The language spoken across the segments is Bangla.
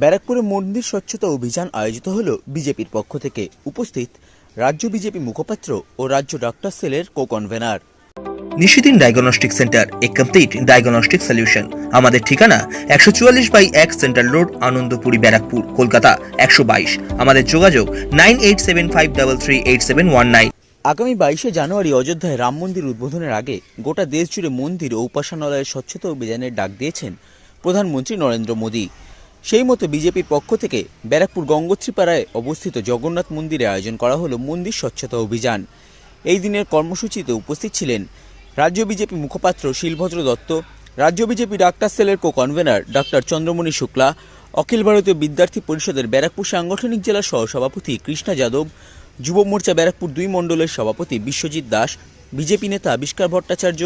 ব্যারাকপুরে মন্দির স্বচ্ছতা অভিযান আয়োজিত হল বিজেপির পক্ষ থেকে। উপস্থিত রাজ্য বিজেপি মুখপাত্র ও রাজ্য ডাক্তার সেলের co convener Nishidin diagnostic centre a complete diagnostic solution. আমাদের ঠিকানা একশো চুয়াল্লিশ বাই এক সেন্ট্রাল রোড আনন্দপুরি ব্যারাকপুর কলকাতা একশো বাইশ। আমাদের যোগাযোগ nine eight seven five double three eight seven one nine. আগামী বাইশে জানুয়ারি অযোধ্যায় রাম মন্দির উদ্বোধনের আগে গোটা দেশ জুড়ে মন্দির ও উপাসনালয়ের স্বচ্ছতা অভিযানের ডাক দিয়েছেন প্রধানমন্ত্রী নরেন্দ্র মোদী। সেই মতো বিজেপির পক্ষ থেকে ব্যারাকপুর গঙ্গোত্রীপাড়ায় অবস্থিত জগন্নাথ মন্দিরে আয়োজন করা হলো মন্দির স্বচ্ছতা অভিযান। এই দিনের কর্মসূচিতে উপস্থিত ছিলেন রাজ্য বিজেপি মুখপাত্র শিলভদ্র দত্ত, রাজ্য বিজেপি ডাক্তার সেলের co convener doctor Chandramani Shukla, Akhil Bharatiya Vidyarthi পরিষদের ব্যারাকপুর সাংগঠনিক জেলা সহসভাপতি কৃষ্ণা যাদব, যুব মোর্চা ব্যারাকপুর দুই মণ্ডলের সভাপতি বিশ্বজিৎ দাস, বিজেপি নেতা আবিষ্কার ভট্টাচার্য,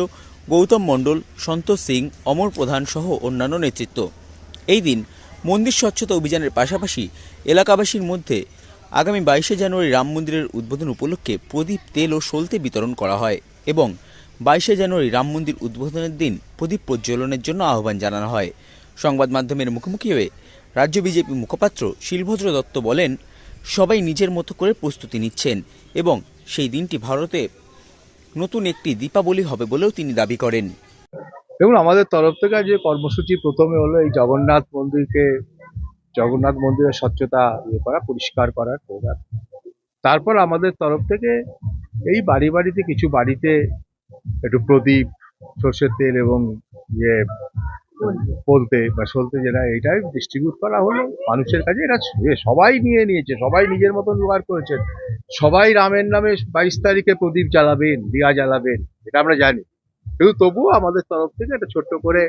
গৌতম মণ্ডল, সন্তোষ সিং, অমর প্রধান সহ অন্যান্য নেতৃত্ব। এই দিন মন্দির স্বচ্ছতা অভিযানের পাশাপাশি এলাকাবাসীর মধ্যে আগামী বাইশে জানুয়ারি রাম মন্দিরের উদ্বোধন উপলক্ষে প্রদীপ, তেল ও সলতে বিতরণ করা হয় এবং বাইশে জানুয়ারি রাম মন্দির উদ্বোধনের দিন প্রদীপ প্রজ্বলনের জন্য আহ্বান জানানো হয়। সংবাদ মাধ্যমের মুখোমুখি হয়ে রাজ্য বিজেপি মুখপাত্র শিলভদ্র দত্ত বলেন, সবাই নিজের মতো করে প্রস্তুতি নিচ্ছেন এবং সেই দিনটি ভারতে নতুন একটি দীপাবলি হবে বলেও তিনি দাবি করেন। দেখুন, আমাদের তরফ থেকে যে কর্মসূচি প্রথমে হলো এই জগন্নাথ মন্দিরকে, জগন্নাথ মন্দিরের স্বচ্ছতা ইয়ে করা, পরিষ্কার করার প্রোগ্রাম তারপর আমাদের তরফ থেকে এই বাড়ি বাড়িতে কিছু বাড়িতে একটু প্রদীপ, সর্ষের তেল এবং ইয়ে বলতে বা সলতে যেটা, এইটাই ডিস্ট্রিবিউট করা হলো। মানুষের কাছে এটা সবাই নিয়ে নিয়েছে, সবাই নিজের মতন জোগাড় করেছেন সবাই রামের নামে বাইশ তারিখে প্রদীপ জ্বালাবেন, দিয়া জ্বালাবেন, এটা আমরা জানি। কিন্তু তবুও আমাদের তরফ থেকে একটা ছোট্ট করে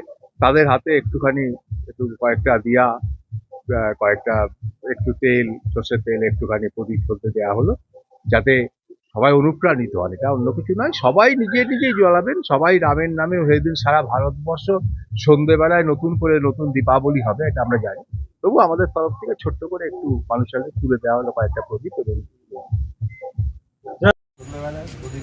তাদের হাতে একটুখানি, একটু কয়েকটা দিয়া কয়েকটা একটু তেল, সর্ষের তেল একটুখানি প্রদীপ চলতে দেওয়া হলো, যাতে সবাই অনুপ্রাণিত হন। এটা অন্য কিছু নয়, সবাই নিজে নিজেই জ্বালাবেন, সবাই রামের নামে সেদিন সারা ভারতবর্ষ সন্ধেবেলায় নতুন করে নতুন দীপাবলি হবে, এটা আমরা জানি। তবু আমাদের তরফ থেকে ছোট্ট করে একটু মানুষের তুলে দেওয়া হলো কয়েকটা প্রদীপ এবং সন্ধ্যেবেলায়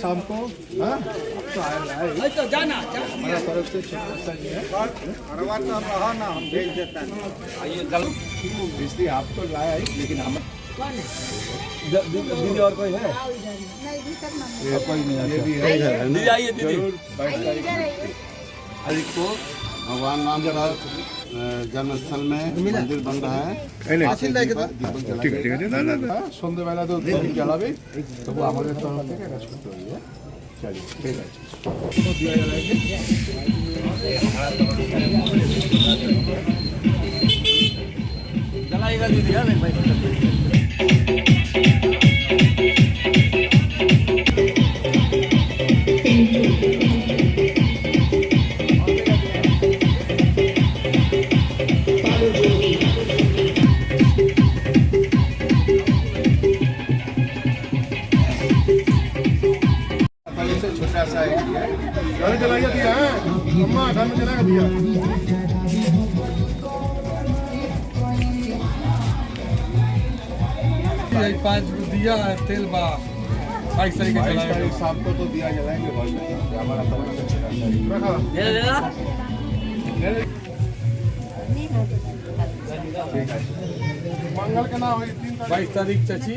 शाम को हाँ? अब तो आया है हमारा तरफ़ से छोटा सा है। इसलिए आप तो लाया है लेकिन हम दीदी और कोई है? कोई नहीं ये भी है दीदी आइए दीदी। को भगवान राम का अ, जन्म स्थल में मंदिर बन रहा है आखिर दीपक दीपक जलाएंगे। হ্যাঁ, সন্ধ্যেবেলা তো প্রদীপ জ্বালাবে তবু আমাদের তরফ থেকে এটা ছোট্ট ইয়ে চলি ঠিক আছে पहले भैया दिया है? अम्मा ठंड में चलेगा भैया पाँच तो दिया है तेल बा। बाइक सही के चलाएँगे साहब को तो दिया जलाएँगे भाई। हमारा तो तबला तो दे दे दे मंगल के ना हुई तीन तारीख। बाईस तारीख चची।